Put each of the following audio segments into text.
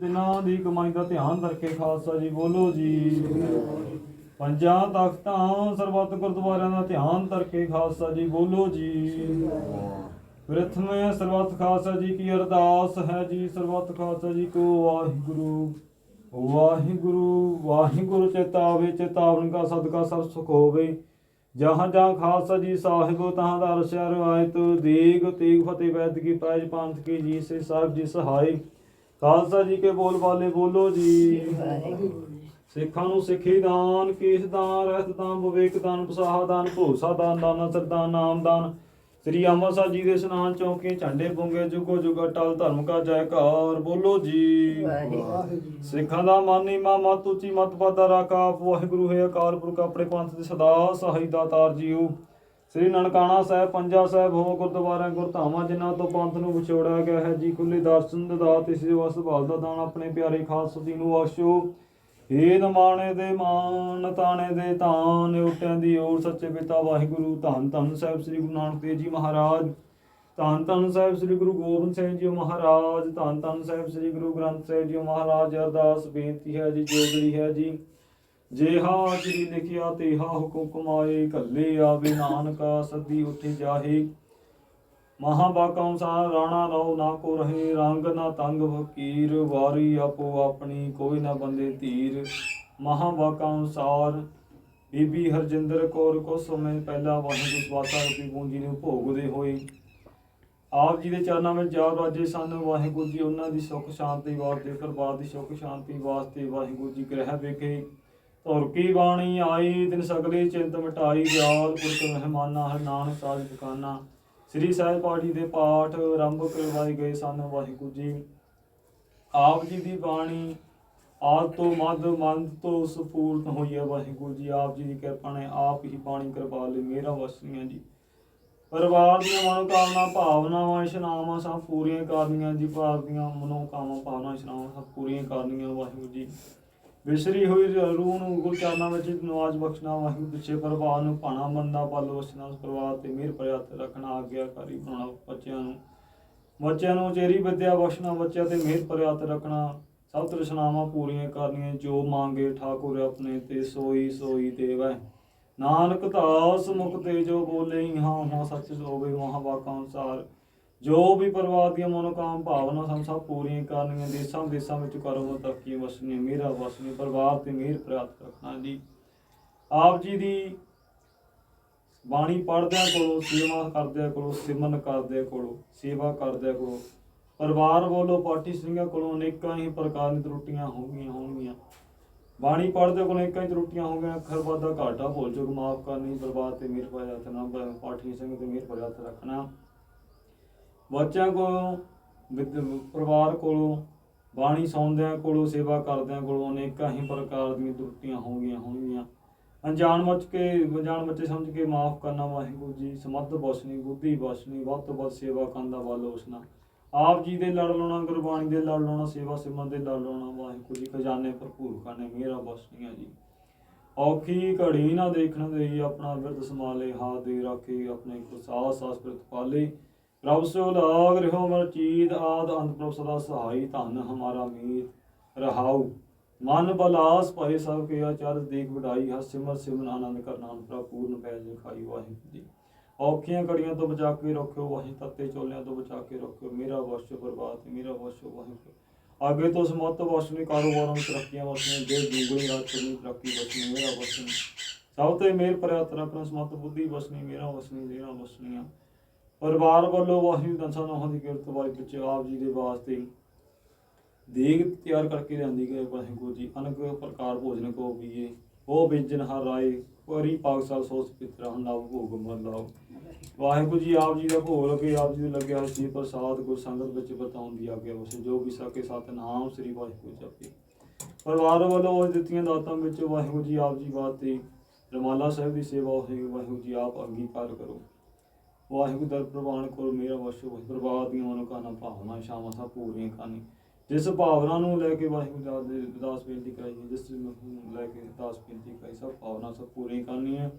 ਦਿਨਾਂ ਦੀ ਕਮਾਈ ਦਾ ਧਿਆਨ ਰੱਖੇ ਖਾਲਸਾ ਜੀ ਬੋਲੋ ਜੀ। ਪੰਜਾਂ ਤਖਤਾਂ ਸਰਬੱਤ ਗੁਰਦੁਆਰਿਆਂ ਦਾ ਧਿਆਨ ਰੱਖੇ ਖਾਲਸਾ ਜੀ ਬੋਲੋ ਜੀ। ਪ੍ਰਥਮੇ ਸਰਬੱਤ ਖਾਲਸਾ ਜੀ ਕੀ ਅਰਦਾਸ ਹੈ ਜੀ, ਸਰਬੱਤ ਖਾਲਸਾ ਜੀ ਕੋ ਵਾਹਿਗੁਰੂ। ਵਾਹਿਗੁਰੂ ਵਾਹਿਗੁਰੂ ਚੇਤਾਵੇ ਚੇਤਾਵਨ ਕਾ ਸਦਕਾ ਸਭ ਸੁਖ ਹੋਵੇ। ਜਹਾਂ ਜਹਾਂ ਖਾਲਸਾ ਜੀ ਸਾਹਿਬ, ਤਹਾਂ ਦਾ ਰਸਿਆ ਰਵਾਇਤ ਦੇਗ ਤੇਗ ਫਤਿਹ ਵੈਦ ਕੀ ਪੈਜ ਪੰਥ ਕੀ ਜੀ ਸੇ ਸਾਹਿਬ ਜੀ ਸਹਾਈ। ਖਾਲਸਾ ਜੀ ਕੇ ਬੋਲ ਬਾਲੇ ਬੋਲੋ ਜੀ। ਸਿੱਖਾਂ ਨੂੰ ਸਿੱਖੀ ਦਾਨ, ਕੇਸ ਦਾਨ ਰਹਿਤ ਦਾਨ, ਵਿਵੇਕ ਦਾਨ ਪਸਾਹਾ ਦਾਨ ਭੋਸਾ ਦਾਨ, ਦਾਨਾ ਸਰਦਾਨ ਨਾਮ ਦਾਨ। ਸ੍ਰੀ ਅੰਮ੍ਰਿਤਸਰ ਜੀ ਦੇ ਇਸ਼ਨਾਨ ਚੌਕੇ ਝੰਡੇ ਪੁੰਗੇ, ਜੁਗੋ ਜੁਗ ਅਟਲ ਧਰਮ ਕਾ ਜੈਕਾਰ, ਬੋਲੋ ਜੀ। ਸਿੱਖਾਂ ਦਾ ਮਾਨੀ ਮਾ ਮਤ ਉੱਚੀ, ਮਤ ਪਾਦਾ ਰਾਖਾ, ਵਾਹਿਗੁਰੂ ਹੈ ਅਕਾਲ ਪੁਰਖ, ਆਪਣੇ ਪੰਥ ਦੇ ਸਦਾ ਸਹਾਈ ਦਾਤਾਰ ਜੀਓ। ਸ੍ਰੀ ਨਨਕਾਣਾ ਸਾਹਿਬ, ਪੰਜਾ ਸਾਹਿਬ ਹੋ ਗੁਰਦੁਆਰਾ ਗੁਰਧਾਮਾਂ, ਜਿਨ੍ਹਾਂ ਤੋਂ ਪੰਥ ਨੂੰ ਵਿਛੋੜਿਆ ਗਿਆ ਹੈ। ਜੀ ਖੁੱਲੇ ਦਰਸ਼ਨ ਦਾ ਤੇ ਸੇਵਾ ਸੰਭਾਲ ਦਾ ਦਾਨ ਆਪਣੇ ਪਿਆਰੇ ਖਾਲਸਾ ਜੀ ਨੂੰ ਬਖਸ਼ੋ। ਏ ਨਮਾਣੇ ਦੇ ਮਾਨ, ਤਾਣੇ ਦੇ ਤਾਨ, ਉਟਿਆਂ ਦੀ ਓਰ ਸੱਚੇ ਪਿਤਾ ਵਾਹਿਗੁਰੂ, ਧੰਨ ਧੰਨ ਸਾਹਿਬ ਸ੍ਰੀ ਗੁਰੂ ਨਾਨਕ ਦੇਵ ਜੀ ਮਹਾਰਾਜ। ਧੰਨ ਧੰਨ ਸਾਹਿਬ ਸ੍ਰੀ ਗੁਰੂ ਗੋਬਿੰਦ ਸਿੰਘ ਜੀ ਮਹਾਰਾਜ, ਧੰਨ ਧੰਨ ਸਾਹਿਬ ਸ੍ਰੀ ਗੁਰੂ ਗ੍ਰੰਥ ਸਾਹਿਬ ਜੀ ਮਹਾਰਾਜ। ਅਰਦਾਸ ਬੇਨਤੀ ਹੈ ਜੀ ਜੋਗੜੀ ਹੈ ਜੀ ਜੇਹਾ ਜੀ ਲਿਖਿਆ, ਤੇਹਾ ਹੁਕਮ ਕਮਾਏ ਕੱਲੇ ਆਵੇ ਨਾਨਕਾ, ਸਦੀ ਉੱਠੇ ਜਾਹੇ। ਮਹਾਬਾਕਾ ਅਨੁਸਾਰ ਰਾਣਾ ਰਉ ਨਾ ਕੋ ਰਹੇ ਰੰਗ, ਨਾ ਤੰਗ ਫਕੀਰ, ਵਾਰੀ ਆਪੋ ਆਪਣੀ, ਕੋਈ ਨਾ ਬੰਦੇ ਧੀਰ। ਮਹਾਬਾਕਾ ਅਨੁਸਾਰ ਬੀਬੀ ਹਰਜਿੰਦਰ ਕੌਰ ਕੋ ਸਮੇਂ ਪਹਿਲਾ ਵਾਹਿਗੁਰੂ ਸਵਾਤਾ ਰੂਪੀ ਪੂੰਜੀ ਨੂੰ ਭੋਗਦੇ ਹੋਏ। ਆਪ ਜੀ ਦੇ ਚਰਨਾਂ ਵਿੱਚ ਜਾ ਰਾਜੇ ਸਨ, ਵਾਹਿਗੁਰੂ ਜੀ ਉਹਨਾਂ ਦੀ ਸੁਖ ਸ਼ਾਂਤੀ ਵਾਸਤੇ ਪਰਿਵਾਰ ਦੀ ਸੁਖ ਸ਼ਾਂਤੀ ਵਾਸਤੇ ਵਾਹਿਗੁਰੂ ਜੀ ਗ੍ਰਹਿ ਵਿਖੇ। ਧੁਰ ਕੀ ਬਾਣੀ ਆਈ ਦਿਨ ਸਗਲੇ ਚਿੰਤ ਮਿਟਾਈ ਦਿਆਲ ਪੁਰਖ ਮਹਿਮਾਨਾ ਹਰ ਨਾਨਕ ਸਾਜ ਦੁਕਾਨਾ ਸ੍ਰੀ ਸਾਹਿਬ ਪਾਠੀ ਦੇ ਪਾਠ, ਆਰੰਭ ਕਰਵਾਏ ਗਏ ਸਨ ਵਾਹਿਗੁਰੂ ਜੀ। ਆਪ ਜੀ ਦੀ ਬਾਣੀ, ਆਦ ਤੋਂ ਮਦ ਮੰਦ ਤੋਂ ਸਪੂਰਤ ਹੋਈ ਹੈ ਵਾਹਿਗੁਰੂ ਜੀ। ਆਪ ਜੀ ਦੀ ਕਿਰਪਾ ਨੇ ਆਪ ਹੀ ਬਾਣੀ ਕਰਵਾ ਲਈ ਮੇਰਾ ਵਸਨੀਆਂ ਜੀ। ਪਰਿਵਾਰ ਦੀਆਂ ਮਨੋਕਾਮਨਾ, ਭਾਵਨਾਵਾਂ, ਇਸ਼ਨਾਵਾਂ ਸਭ ਪੂਰੀਆਂ ਕਰਨੀਆਂ ਜੀ। ਭਾਰਤ ਦੀਆਂ ਮਨੋਕਾਮਨਾ, ਭਾਵਨਾ, ਇਸ਼ਨਾਵਾਂ ਸਭ ਪੂਰੀਆਂ ਕਰਨੀਆਂ ਵਾਹਿਗੁਰੂ ਜੀ। ਵਿਸਰੀ ਹੋਈ ਰੂਹ ਨੂੰ ਗੁਰੂ ਚਰਨਾਂ ਵਿੱਚ ਨਵਾਜ ਬਖਸ਼ਣਾ, ਵਾਹਿਗੁਰੂ ਪਿੱਛੇ ਪਰਿਵਾਰ ਨੂੰ ਭਾਣਾ ਮੰਦਾ ਪਲ ਵਸਣਾ, ਉਸ ਪਰਿਵਾਰ ਤੇ ਮਿਹਰ ਪ੍ਰਿਆਤ ਰੱਖਣਾ, ਆਗਿਆਕਾਰੀ ਬਣਾਉਣਾ ਬੱਚਿਆਂ ਨੂੰ। ਬੱਚਿਆਂ ਨੂੰ ਚੇਰੀ ਵਿਦਿਆ ਬਖਸ਼ਣਾ, ਬੱਚਿਆਂ ਤੇ ਮਿਹਰ ਪ੍ਰਿਆਤ ਰੱਖਣਾ। ਸਭ ਤ੍ਰਿਸ਼ਨਾਵਾਂ ਪੂਰੀਆਂ ਕਰਨੀਆਂ, ਜੋ ਮੰਗੇ ਠਾਕੁਰ ਆਪਣੇ ਤੇ ਸੋਈ ਸੋਈ ਦੇਵੈ ਨਾਨਕ ਦਾਸ ਮੁਕਤੇ ਜੋ ਬੋਲੇ ਹਾਂ ਹਾਂ ਸੱਚ ਹੋਵੇ ਮਹਾ ਵਾਕਾਂ ਅਨੁਸਾਰ। ਜੋ ਵੀ ਪਰਿਵਾਰ ਦੀਆਂ ਮਨੋਕਾਮ ਭਾਵਨਾ ਸਭ ਸਭ ਪੂਰੀਆਂ ਕਰਨੀਆਂ, ਦੇਸਾਂ ਦੇਸਾਂ ਵਿੱਚ ਕਰੋ ਤੱਕੀ ਵਸਣੀ ਮੇਰਾ ਵਸਣੀ ਪਰਿਵਾਰ ਤੇ ਮਿਹਰ ਪ੍ਰਾਪਤ ਰੱਖਣਾ ਜੀ। ਆਪ ਜੀ ਦੀ ਬਾਣੀ ਪੜ੍ਹਦਿਆਂ ਕੋਲੋਂ, ਸੇਵਾ ਕਰਦਿਆਂ ਕੋਲੋਂ, ਸਿਮਰਨ ਕਰਦਿਆਂ ਕੋਲੋਂ, ਸੇਵਾ ਕਰਦਿਆਂ ਕੋਲੋਂ, ਪਰਿਵਾਰ ਵੱਲੋਂ ਪਾਠੀ ਸਿੰਘਾਂ ਕੋਲੋਂ ਅਨੇਕਾਂ ਹੀ ਪ੍ਰਕਾਰ ਦੀਆਂ ਤਰੁੱਟੀਆਂ ਹੋਣਗੀਆਂ ਹੋਣਗੀਆਂ। ਬਾਣੀ ਪੜ੍ਹਦੇ ਕੋਲ ਅਨੇਕਾਂ ਹੀ ਤਰੁੱਟੀਆਂ ਹੋ ਗਈਆਂ ਅੱਖਰ ਵਾਦਾ ਘਾਟਾ ਭੁੱਲ ਚੁੱਕ ਮਾਫ ਕਰਨੀ ਬਰਬਾਦ ਤੇ ਮਿਹਰ ਪਾਇਆ ਤੇ ਨਾ ਪਾਠੀ ਸਿੰਘ ਤੇ ਮਿਹਰ ਪਾਇਆ ਰੱਖਣਾ। ਬੱਚਿਆਂ ਕੋਲੋਂ, ਵਿਦ- ਪਰਿਵਾਰ ਕੋਲੋਂ, ਬਾਣੀ ਸੌਂਦਿਆਂ ਕੋਲੋਂ, ਸੇਵਾ ਕਰਦਿਆਂ ਕੋਲੋਂ ਅਨੇਕਾਂ ਹੀ ਪ੍ਰਕਾਰ ਦੀਆਂ ਤਰੁੱਟੀਆਂ ਹੋਣਗੀਆਂ ਹੋਣਗੀਆਂ। ਅਣਜਾਣ ਮੱਚ ਕੇ, ਅਣਜਾਣ ਬੱਚੇ ਸਮਝ ਕੇ ਮਾਫ ਕਰਨਾ ਵਾਹਿਗੁਰੂ ਜੀ, ਸਮੱਧ ਬਖਸ਼ਣੀ ਬੁੱਧੀ ਬਖਸ਼ਣੀ ਵੱਧ ਤੋਂ ਵੱਧ ਸੇਵਾ ਕਰਨ ਦਾ ਵੱਲ ਉਸਨਾ। ਆਪ ਜੀ ਦੇ ਲੜ ਲਾਉਣਾ, ਗੁਰਬਾਣੀ ਦੇ ਲੜ ਲਾਉਣਾ, ਸੇਵਾ ਸਿਮਰਨ ਦੇ ਲੜ ਲਾਉਣਾ ਵਾਹਿਗੁਰੂ ਜੀ, ਖਜ਼ਾਨੇ ਭਰਪੂਰ ਕਰਨੇ, ਮੇਰਾ ਬਖਸ਼ਣੀਆਂ ਜੀ। ਔਖੀ ਘੜੀ ਨਾ ਦੇਖਣ ਦੇ ਆਪਣਾ ਵਿਰਧ ਸੰਭਾਲੇ, ਹਾਥ ਦੇ ਰੱਖੇ ਆਪਣੇ ਕੋ ਸਾਸ ਸਾਸ ਪ੍ਰਤ ਪ੍ਰਭ ਸੋ ਲਾਗ ਰਹਿਓ ਮਰ ਚੀਤ, ਆਦ ਅੰਤ ਪ੍ਰਭ ਸਦਾ ਸਹਾਈ, ਧਨ ਹਮਾਰਾ ਮੀਤ। ਰਹਾਉ, ਮਨ ਬਲਾਸ ਭਏ ਸਭ ਕੇ ਆਚਾਰ ਦੇਖ ਵਡਾਈ ਹਸ ਸਿਮਰ ਸਿਮਰਨ ਆਨੰਦ ਕਰਨਾ ਪ੍ਰਭ, ਪੂਰਨ ਪੈਜ ਲਿਖਾਈ ਵਾਹਿਗੁਰੂ ਜੀ। ਔਖੀਆਂ ਘੜੀਆਂ ਤੋਂ ਬਚਾ ਕੇ ਰੱਖਿਓ ਵਾਹੀ ਤੱਤੇ ਚੋਲਿਆਂ ਤੋਂ ਬਚਾ ਕੇ ਰੱਖਿਓ। ਮੇਰਾ ਵਸ਼ ਬਰਬਾਦ, ਮੇਰਾ ਵਸ਼ ਵਾਹਿਗੁਰੂ। ਅੱਗੇ ਤੋਂ ਸਮਤ ਵਸ਼ਨੀ ਕਾਰੋਬਾਰਾਂ ਵਿੱਚ ਤਰੱਕੀਆਂ ਵਸਣੇ ਜੇ ਦੂਗਣੀ ਰਾਤ ਦੀ ਤਰੱਕੀ ਵਸਣੀ ਮੇਰਾ ਵਸਣੀ ਸਭ ਤੇ ਮੇਰ ਪ੍ਰਿਆਤ ਰੱਖਣਾ ਸਮਤ ਬੁੱਧੀ ਵਸਨੀ ਮੇਰਾ ਵਸਨੀ ਮੇਰਾ ਵਸਣੀਆਂ ਪਰਿਵਾਰ ਵੱਲੋਂ ਵਾਹੀ ਦਸਾਂ ਨੋਹਾਂ ਦੀ ਕਿਰਤ ਵਿੱਚ ਆਪ ਜੀ ਦੇ ਵਾਸਤੇ ਦੇਗ ਤਿਆਰ ਕਰਕੇ ਲਿਆਂਦੀ ਗਏ ਵਾਹਿਗੁਰੂ ਜੀ ਅਨਕ ਪ੍ਰਕਾਰ ਭੋਜਨ ਕੋ ਬੀਏ ਉਹ ਬਿਜਨ ਹਰ ਰਾਏ ਪਰੀ ਪਾਕਸਾਲ ਸੋਸ ਪਿਤਰਾ ਨਾਮ ਭੋਗ ਮਨ ਲਾਓ। ਵਾਹਿਗੁਰੂ ਜੀ ਆਪ ਜੀ ਦਾ ਭੋਗ ਲਗੇ, ਆਪ ਜੀ ਦੇ ਲੱਗਿਆ ਸੀ ਪ੍ਰਸਾਦ ਗੁਰ ਸੰਗਤ ਵਿੱਚ ਬਤਾਉਣ ਦੀ ਆਗਿਆ ਉਸ ਜੋ ਵੀ ਸਕੇ ਸਤਨਾਮ ਸ੍ਰੀ ਵਾਹਿਗੁਰੂ ਜਪੀ ਪਰਿਵਾਰ ਵੱਲੋਂ ਉਹ ਦਿੱਤੀਆਂ ਦਾਤਾਂ ਵਿੱਚ ਵਾਹਿਗੁਰੂ ਜੀ ਆਪ ਜੀ ਵਾਸਤੇ ਰਮਾਲਾ ਸਾਹਿਬ ਦੀ ਸੇਵਾ ਹੋਈ ਵਾਹਿਗੁਰੂ ਜੀ ਆਪ ਅੰਗੀਕਾਰ ਕਰੋ। ਵਾਹਿਗੁਰੂ ਦਰ ਪ੍ਰਵਾਨ ਕਰੋ, ਮੇਰਾ ਵਸ਼ੋ ਪ੍ਰਵਾਦ ਦੀਆਂ ਮਨੋਕਾਮਨਾ ਭਾਵਨਾ ਸ਼ਾਮਾਂ ਸਭ ਪੂਰੀਆਂ ਕਰਨੀ ਜਿਸ ਭਾਵਨਾ ਨੂੰ ਲੈ ਕੇ ਵਾਹਿਗੁਰੂ ਦਾਸ ਦੇ ਅਰਦਾਸ ਬੇਨਤੀ ਕਰਾਈ ਜਿਸ ਨੂੰ ਲੈ ਕੇ ਅਰਦਾਸ ਬੇਨਤੀ ਕਰਾਈ, ਸਭ ਭਾਵਨਾ ਸਭ ਪੂਰੀਆਂ ਕਰਨੀਆਂ।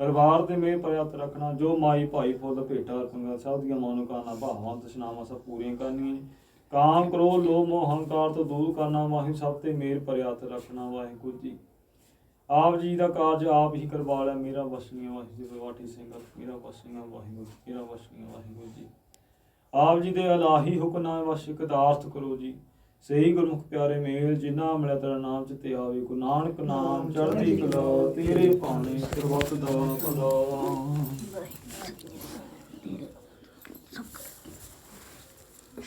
ਪਰਿਵਾਰ 'ਤੇ ਮੇਰ ਪ੍ਰਿਆਤ ਰੱਖਣਾ, ਜੋ ਮਾਈ ਭਾਈ ਫੁੱਲ ਭੇਟਾ ਅਰਪਣ ਸਭ ਦੀਆਂ ਮਨੋਕਾਮਨਾ ਭਾਵਾਂ ਤਸ਼ਨਾਵਾਂ ਸਭ ਪੂਰੀਆਂ ਕਰਨੀਆਂ ਕਾਮ ਕਰੋ ਲੋਭ, ਮੋਹ ਹੰਕਾਰ ਤੋਂ ਦੂਰ ਕਰਨਾ, ਵਾਹਿਗੁਰੂ ਸਭ ਤੇ ਮੇਰ ਪਰਿਆਤ ਰੱਖਣਾ, ਵਾਹਿਗੁਰੂ ਜੀ ਆਪ ਜੀ ਦਾ ਕਾਰਜ ਆਪ ਹੀ ਕਰਵਾ ਲਿਆ। ਮੇਰਾ ਵਸਨੀਆ ਵਾਹਿਗੁਰੂ ਜੀ ਵਾਟੀ ਸਿੰਘ ਮੇਰਾ ਵਸਨੀਆ ਵਾਹਿਗੁਰੂ ਮੇਰਾ ਵਸਨੀਆ ਵਾਹਿਗੁਰੂ ਜੀ। ਆਪ ਜੀ ਦੇ ਇਲਾਹੀ ਹੁਕਮਾਂ ਵਸ਼ ਕਦਾਰਥ ਕਰੋ ਜੀ। ਸਹੀ ਗੁਰਮੁਖ ਪਿਆਰੇ ਮੇਲ ਜਿਨ੍ਹਾਂ ਮਿਲਿਆ ਤੇਰਾ ਨਾਮ ਚਿਤੇ ਆਵੇ। ਗੁਰੂ ਨਾਨਕ ਨਾਮ ਚੜ੍ਹਦੀ ਕਲਾ ਤੇਰੇ ਭਾਣੇ ਸਰਬੱਤ ਦਾ ਭਲਾ।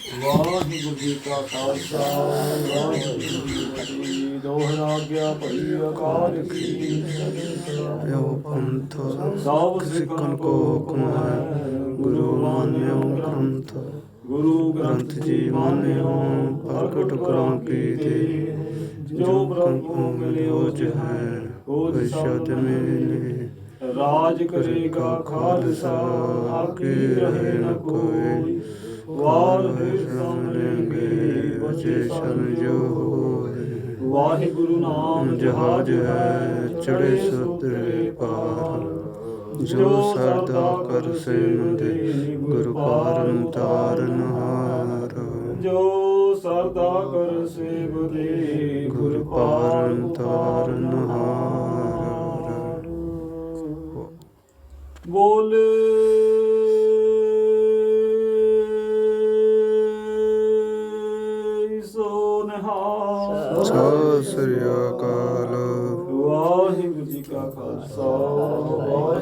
ਵਾਹਿਗੁਰੂ ਜੀ ਕਾ ਖਾਲਸਾ ਵਾਹਿਗੁਰੂ ਜੀ ਕੀ ਫਤਿਹ ਦੋਹਰਾ ਗਿਆ ਭਈ ਅਕਾਲ ਕੀ ਜੋ ਪੰਥ ਸਭ ਸਿੱਖਣ ਕੋ ਹੁਕਮ ਹੈ ਗੁਰੂ ਮਾਨਿਓ ਗ੍ਰੰਥ ਗੁਰੂ ਗ੍ਰੰਥ ਜੀ ਮਾਨਿਓ ਪ੍ਰਗਟ ਕਰਾਂ ਕੀ ਤੇ ਜੋ ਬ੍ਰਹਮ ਮਿਲਿਓ ਜਹ ਉਹ ਸ਼ਤ ਮੇਲੇ ਰਾਜ ਕਰੇਗਾ ਖਾਲਸਾ ਆਕੇ ਰਹੇ ਨ ਕੋਈ। ਵਾਹਿਗੁਰੂ ਸਾਹਮਣੇ ਮੇਰੇ ਬਚੇ ਸਰਨ ਜੋ ਹੋਏ ਵਾਹਿਗੁਰੂ ਨਾਮ ਜਹਾਜ ਹੈ ਚੜੇ ਸੁਤਰੇ ਪਾਰ ਜੋ ਸਰਦਾ ਕਰ ਸਿਮਦੇ ਗੁਰੂ ਪਾਰਮ ਤਾਰਨ ਹਾਰ ਜੋ ਸਰਦਾ ਕਰ ਸਿਮਦੇ ਗੁਰੂ ਪਾਰਮ ਤਾਰਨ ਹਾਰ ਬੋਲੇ ਸਤਿ ਸ੍ਰੀ ਅਕਾਲ। ਵਾਹਿਗੁਰੂ ਜੀ ਕਾ ਖਾਲਸਾ ਵਾਹਿਗੁਰੂ